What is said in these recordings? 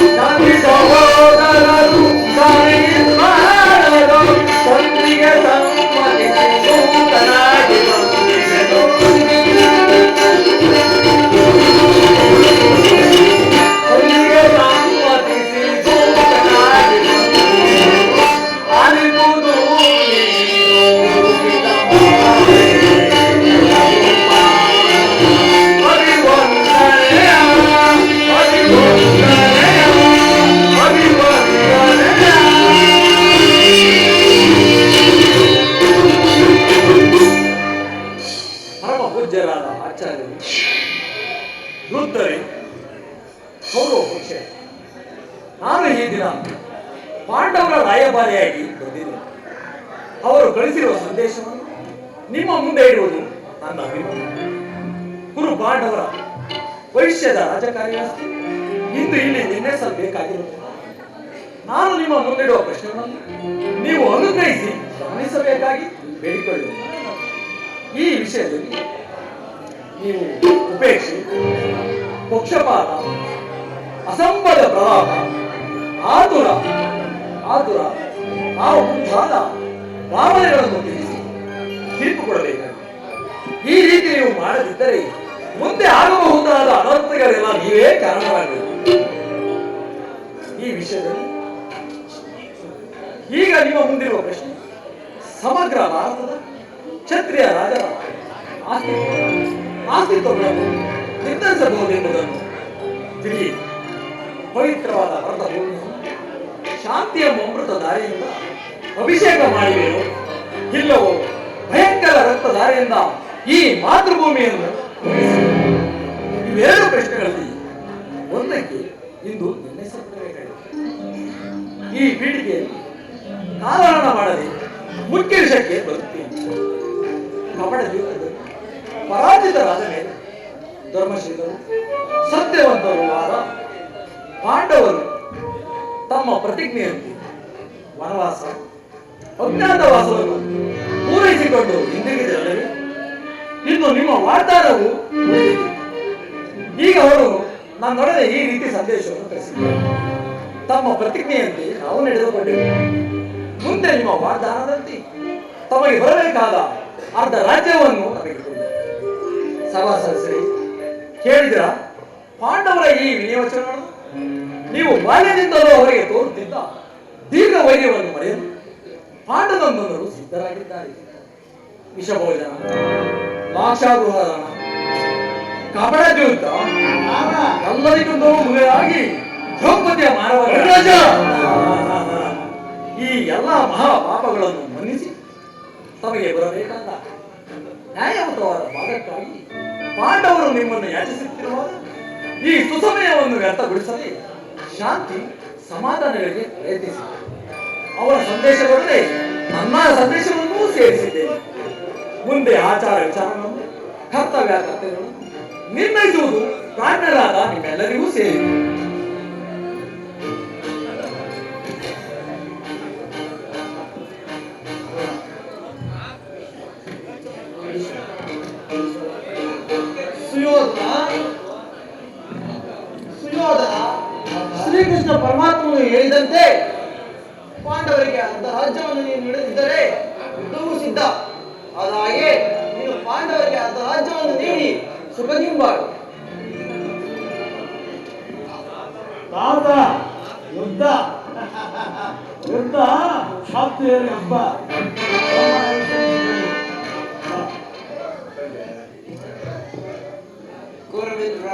Dá ಪೂಜ್ಯರಾದ ಆಚಾರ್ಯರು. ವೃದ್ಧರೇ ಹೋಗೋ ಪಕ್ಷ ನಾನು ಈ ದಿನ ಪಾಂಡವರ ರಾಯಭಾರಿಯಾಗಿ ಬಂದಿದ್ದೆ ಅವರು ಕಳಿಸಿರುವ ಸಂದೇಶವನ್ನು ನಿಮ್ಮ ಮುಂದೆ ಇಡುವುದು ನನ್ನ ಅಭಿಮಾನ ಗುರು ಪಾಂಡವರ ಭವಿಷ್ಯದ ರಾಜಕಾರ್ಯಸ್ಥಿ ಇಂದು ಇಲ್ಲಿ ನಿರ್ಣಯಿಸಬೇಕಾಗಿರುತ್ತದೆ. ನಾನು ನಿಮ್ಮ ಮುಂದಿಡುವ ಪ್ರಶ್ನೆಗಳನ್ನು ನೀವು ಅನುಗ್ರಹಿಸಿ ಗಮನಿಸಬೇಕಾಗಿ ಬೇಡಿಕೊಳ್ಳುವ. ಈ ವಿಷಯದಲ್ಲಿ ನೀವು ಉಪೇಕ್ಷೆ, ಪಕ್ಷಪಾತ ಅಸಂಬದ ಪ್ರಲಾಪ ಆತುರ ಆತುರ ಆ ಮುಂತಾದ ಭಾವನೆಗಳನ್ನು ತಿಳಿಸಿ ತೀರ್ಪು ಕೊಡಬೇಕಾಗಿದೆ ಈ ರೀತಿ ನೀವು ಮಾಡದಿದ್ದರೆ ಮುಂದೆ ಆಗಬಹುದಾದ ಅನರ್ಥಗಳೆಲ್ಲ ನೀವೇ ಕಾರಣವಾಗಬೇಕು. ಈ ವಿಷಯದಲ್ಲಿ ಈಗ ನಿಮ್ಮ ಮುಂದಿರುವ ಪ್ರಶ್ನೆ, ಸಮಗ್ರ ಭಾರತದ ಕ್ಷತ್ರಿಯ ರಾಜರ ಆಸ್ತಿತ್ವ ಆಸ್ತಿತ್ವಗಳನ್ನು ನಿರ್ಧರಿಸಬಹುದೆಂಬುದನ್ನು ತಿಳಿ ಪವಿತ್ರವಾದ ವ್ರತ ಶಾಂತಿಯ ಅಮೃತ ದಾರಿಯಿಂದ ಅಭಿಷೇಕ ಮಾಡಿವೆಯೋ ಇಲ್ಲವೋ ಭಯಂಕರ ರಕ್ತ ದಾರಿಯಿಂದ ಈ ಮಾತೃಭೂಮಿಯನ್ನು? ಇವೆರಡು ಪ್ರಶ್ನೆಗಳಲ್ಲಿ ಒಂದಕ್ಕೆ ಇಂದು ಈ ಪೀಳಿಗೆಯಲ್ಲಿ ಕಾಲಹರಣ ಮಾಡದೆ ಮುಖ್ಯ ವಿಷಯಕ್ಕೆ ಬರುತ್ತೇನೆ ಕಪಡ ಜೀವನದಲ್ಲಿ ಪರಾಜಿತರಾದ ಮೇಲೆ ಧರ್ಮಶೀಲರು, ಸತ್ಯವಂತರು ಆದ ಪಾಂಡವರು ತಮ್ಮ ಪ್ರತಿಜ್ಞೆಯಂತೆ ವನವಾಸ, ಅಜ್ಞಾತವಾಸವನ್ನು ಪೂರೈಸಿಕೊಂಡು ಹಿಂದಿರುಗಿದರಲ್ಲವೇ? ಇನ್ನು ನಿಮ್ಮ ವಾಗ್ದಾನವು. ಈಗ ಅವರು ನನ್ನೊಡನೆ ಈ ರೀತಿ ಸಂದೇಶವನ್ನು ಕಳಿಸಿದ್ದಾರೆ. ತಮ್ಮ ಪ್ರತಿಜ್ಞೆಯಂತೆ ನಾವು ನಡೆದುಕೊಂಡೆವು ಮುಂದೆ ನಿಮ್ಮ ವಾಗ್ದಾನದಂತೆ ತಮಗೆ ಬರಬೇಕಾದ ಅರ್ಧ ರಾಜ್ಯವನ್ನು ನಮಗೆ ಸಭಾ ಸದಸ್ಯರೇ ಕೇಳಿದ್ರ ಪಾಂಡವರ ಈ ವಿನಿಯೋಚನೆಗಳನ್ನು ನೀವು ಬಾಲ್ಯದಿಂದಲೂ ಅವರಿಗೆ ತೋರುತ್ತಿದ್ದ ದೀರ್ಘ ವೈರ್ಯವನ್ನು ಮರೆಯಲು ಪಾಂಡವಂತರು ಸಿದ್ಧರಾಗಿದ್ದಾರೆ. ವಿಷಭೋಜನ ಲಾಕ್ಷಾಗೃಹದಾನ ಕಪಡ ಯುದ್ಧ ಎಲ್ಲರಿಗೂ ಆಗಿ ದ್ರೌಪದಿಯ ಮಾನವ ಈ ಎಲ್ಲ ಮಹಾ ಪಾಪಗಳನ್ನು ಮನ್ನಿಸಿ ತಮಗೆ ಬರಬೇಕಾದ ನ್ಯಾಯಯುತವಾದ ಭಾಗಕ್ಕಾಗಿ ಪಾಂಡವರು ನಿಮ್ಮನ್ನು ಯಾಚಿಸುತ್ತಿರುವ ಈ ಸುಸಮಯವನ್ನು ವ್ಯರ್ಥಗೊಳಿಸಲಿ ಶಾಂತಿ ಸಮಾಧಾನಗಳಿಗೆ ಪ್ರಯತ್ನಿಸಿ. ಅವರ ಸಂದೇಶಗಳನ್ನೇ ನನ್ನ ಸಂದೇಶವನ್ನೂ ಸೇರಿಸಿದ್ದೇನೆ ಮುಂದೆ ಆಚಾರ ವಿಚಾರಗಳನ್ನು, ಕರ್ತವ್ಯ ಕರ್ತವ್ಯಗಳನ್ನು ನಿರ್ಣಯಿಸುವುದು ಕಾರಣರಾದ ನಿಮ್ಮೆಲ್ಲರಿಗೂ ಸೇರಿದೆ. ಶ್ರೀಕೃಷ್ಣ ಪರಮಾತ್ಮನು ಹೇಳಿದಂತೆ ಪಾಂಡವರಿಗೆ ಅರ್ಧ ರಾಜ್ಯವನ್ನು ನೀನು ನೀಡದಿದ್ದರೆ ಯುದ್ಧವೂ ಸಿದ್ಧ. ಅದಾಗೆ ನೀನು ಪಾಂಡವರಿಗೆ ಅರ್ಧ ರಾಜ್ಯವನ್ನು ನೀಡಿ ಸುಖದಿಂಬಾಳು ತಾತ ಯುದ್ಧ ಯುದ್ಧ ಶಾಸ್ತ್ರೀಯರ ಹಬ್ಬ. ಗೌರವೇಂದ್ರ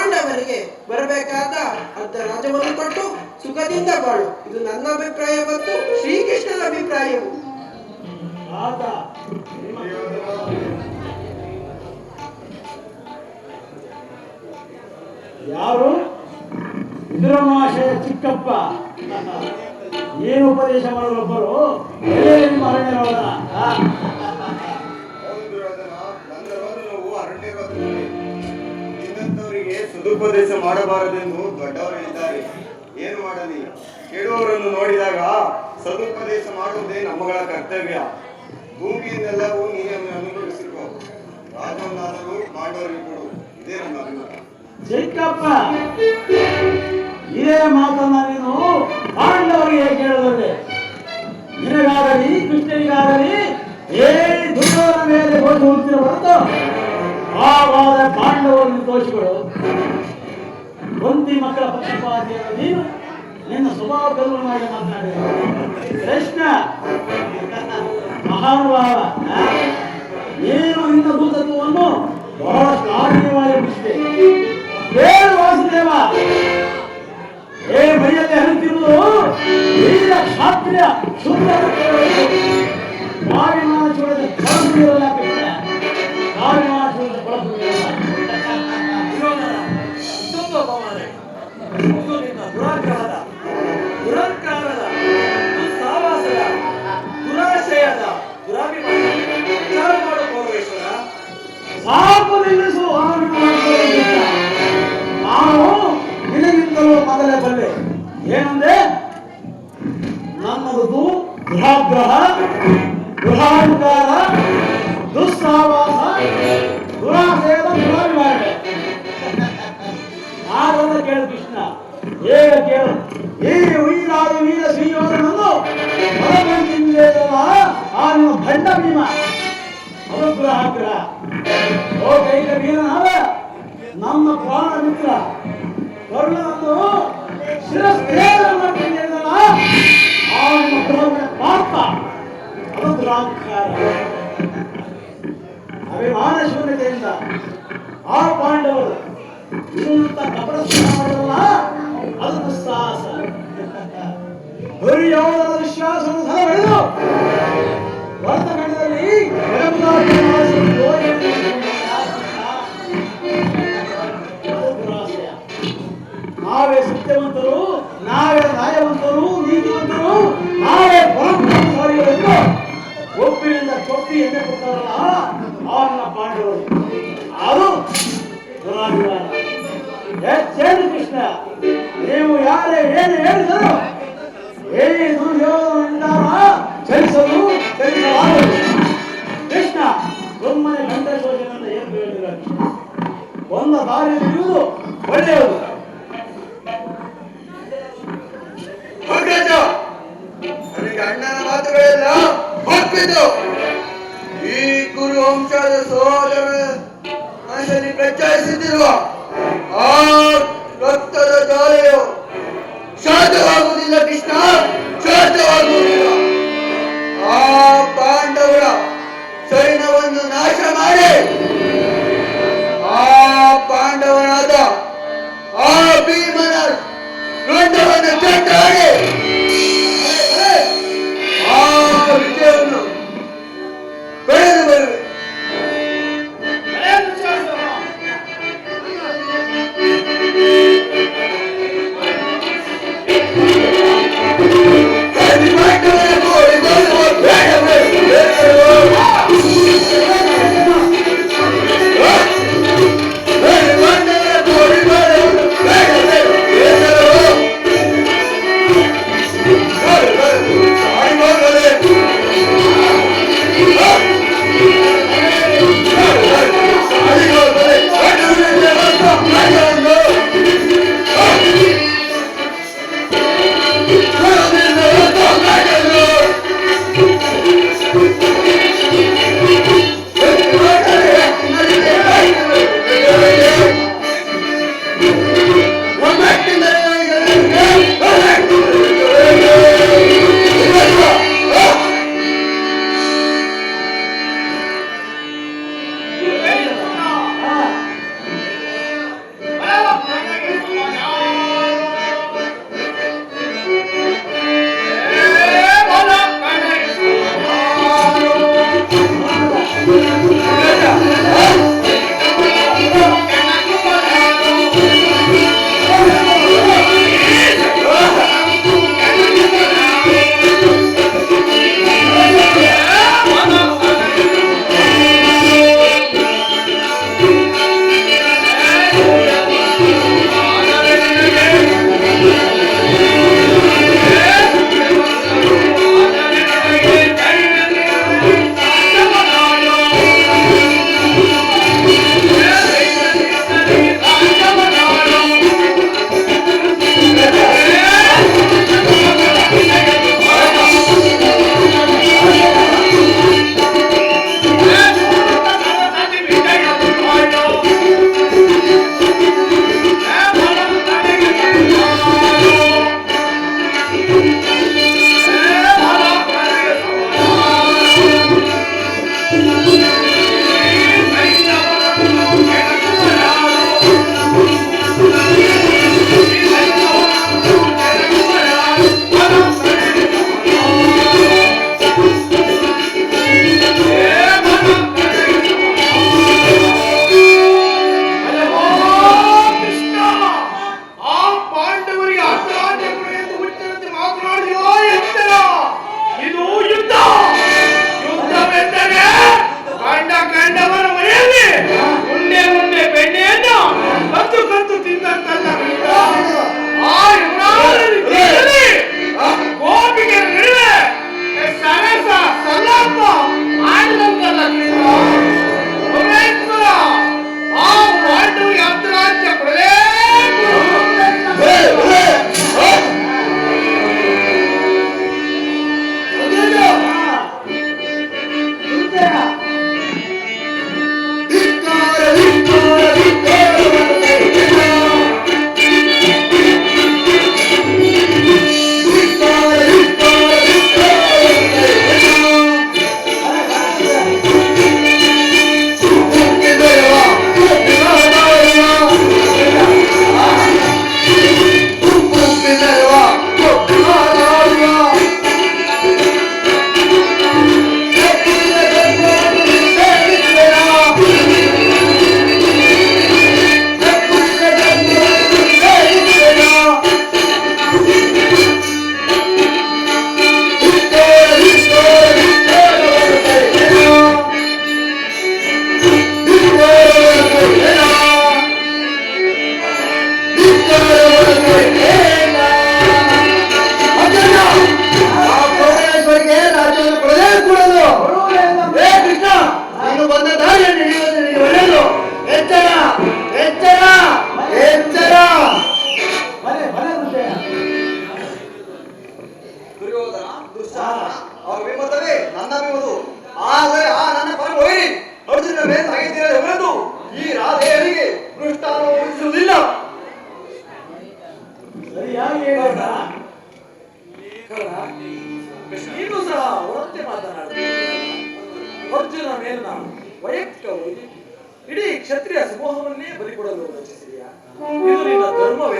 ಪಾಂಡವರಿಗೆ ಬರಬೇಕಾದ ಅರ್ಧ ರಾಜವನ್ನು ಕೊಟ್ಟು ಸುಖದಿಂದ ಬಾಳು. ಇದು ನನ್ನ ಅಭಿಪ್ರಾಯ ಮತ್ತು ಶ್ರೀಕೃಷ್ಣನ ಅಭಿಪ್ರಾಯವು. ಯಾರು? ವಿದ್ರಮಾಶಯ ಚಿಕ್ಕಪ್ಪ. ಏನು ಉಪದೇಶ ಮಾಡಲು ಒಬ್ಬರು? ನಿಮ್ಮ ಸದುಪದೇಶ ಮಾಡಬಾರದೆಂದು ದೊಡ್ಡವರು ಹೇಳಿದ್ದಾರೆ. ಏನು ಮಾಡಲಿ? ಕೇಳುವವರನ್ನು ನೋಡಿದಾಗ ಸದುಪದೇಶ ಮಾಡುವುದೇ ನಮ್ಮಗಳ ಕರ್ತವ್ಯ. ಭೂಮಿಯನ್ನೆಲ್ಲವೂ ನೀನೇ ಅನುಭವಿಸಿರುವ ರಾಜವನ್ನಾದರೂ ಪಾಂಡವರಿಗೆ ಕೊಡು. ಇದೇ ನನ್ನ ಇದೇ ಮಾತನ್ನ ನೀನು ಪಾಂಡವರಿಗೆ ಕೇಳದಂತೆ? ನಿನಗಾಗಲಿ, ಕೃಷ್ಣನಿಗಾಗಲಿ, ಏ ದುರ್ಗದ ಮೇಲೆ ಹೋಗಿ ಹೋಗ್ತಿರ ಹೊರತು ಆವಾದ ಪಾಂಡವರನ್ನು ಬಂದಿ ಮಕ್ಕಳ ಪಕ್ಷಪಾತಿಯನ್ನು ನೀನು ನಿನ್ನ ಸ್ವಭಾವ ಮಾಡಿ ಮಾತನಾಡಿ. ಕೃಷ್ಣ, ಮಹಾನುಭಾವ ಏನು ನೀನು ನಿನ್ನ ದೂತತ್ವವನ್ನು ಬಹಳ ಕಾರಣವಾಗಿ ಬಿಟ್ಟಿದೆ ಹೇಳು ವಾಸುದೇವ. ಏ ಮೈಯಲ್ಲಿ ಹರಿತಿರುವುದು ವೀರ, ಕ್ಷಾತ್ರಿಯ ಶುದ್ಧ ಕಾವಿಮಾನ ಚೋಳದ ಕಳಪುಳಿರಲ್ಲ ನಾನು ನಿನಗಿಂತಲೂ ಮೊದಲೇ ಬಲ್ಲೆ ಏನಂದ್ರೆ, ನನ್ನದು ಗೃಹಾಗ್ರಹ ಗೃಹಾಂಕಾರ ದುಸ್ಸಾವಾಸ ದುರಾಸೆಯ ದುರಾಭಿಮಾನ ಆಗಲ್ಲ ಕೇಳು ಕೃಷ್ಣ. ಹೇಳ ಕೇಳು. ಈ ಉಯಿರಾದ ವೀರ ಶ್ರೀಯೋಧನನ್ನು ಹೊರಬಂದಿಲ್ಲ ಆ ನಿಮ್ಮ ಭಂಡ ಭೀಮ ಅನುಗ್ರಹ ಓ ನಮ್ಮ ಪ್ರಾಣ ಮಿತ್ರ. ಕರುಣನನ್ನು ಶಿರಸ್ತ್ರೇಣ ಮಾಡ್ಕೊಂಡಿದ್ದಲ್ಲ ಆ ನಿಮ್ಮ ಪ್ರಭುವಿನ ಪಾತ್ರ ಅನುಗ್ರಹಕಾರ ಅಭಿಮಾನ ಶೂನ್ಯತೆಯಿಂದ ಆ ಪಾಂಡವರು ಇಂಥ ಕಪಟ ಮಾಡಿದಲ್ಲ, ಅದು ಬರೀ ದುರ್ಯೋಧನ ವಿಶ್ವಾಸವನ್ನು ಸಹ ಬೆಳೆದು ನಾವೇ ಸತ್ಯವಂತರು ನಾವೇ ನ್ಯಾಯವಂತರು, ನೀತಿವಂತರು, ನಾವೇ ಎಂದು ಒಪ್ಪಿನಿಂದ ಕೊಟ್ಟಿ ಎಣ್ಣೆ ಕೊಡ್ತಾರಲ್ಲ ಅವನ್ನ ಪಾಂಡವರು. ಅದು ದುರಾಭಿಮಾನ ಕೃಷ್ಣ, ನೀವು ಯಾರೇ ಏನು ಹೇಳಿದರು, ಏ ದುರ್ಯೋಧನ ಚಲಿಸಲು ರುಂಡವನ್ನು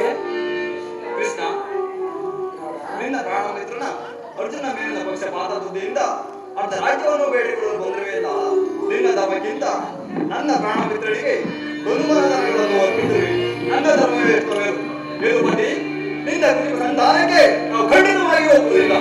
ಕೃಷ್ಣ ಕೃಷ್ಣ ನಿನ್ನ ಪ್ರಾಣಮಿತ್ರನ ಅರ್ಜುನ ಮೇಲಿನ ಪಕ್ಷ ಮಾತಾದುದರಿಂದ ಅರ್ಧ ರಾಜ್ಯವನ್ನು ಬೇಡಿಕೊಳ್ಳಲು ತೊಂದರೆ ಇಲ್ಲ ನಿನ್ನ ಧಮಕ್ಕಿಂತ ನನ್ನ ಪ್ರಾಣಮಿತ್ರರಿಗೆ ಮಿತ್ರಳಿಗೆ ಧರ್ಮಗಳನ್ನು ಅರ್ಪಿಸಿವೆ ನನ್ನ ಧರ್ಮವೇ ನಿನ್ನ ನಾವು ಖಂಡಿತವಾಗಿ ಹೋಗುವುದಿಲ್ಲ.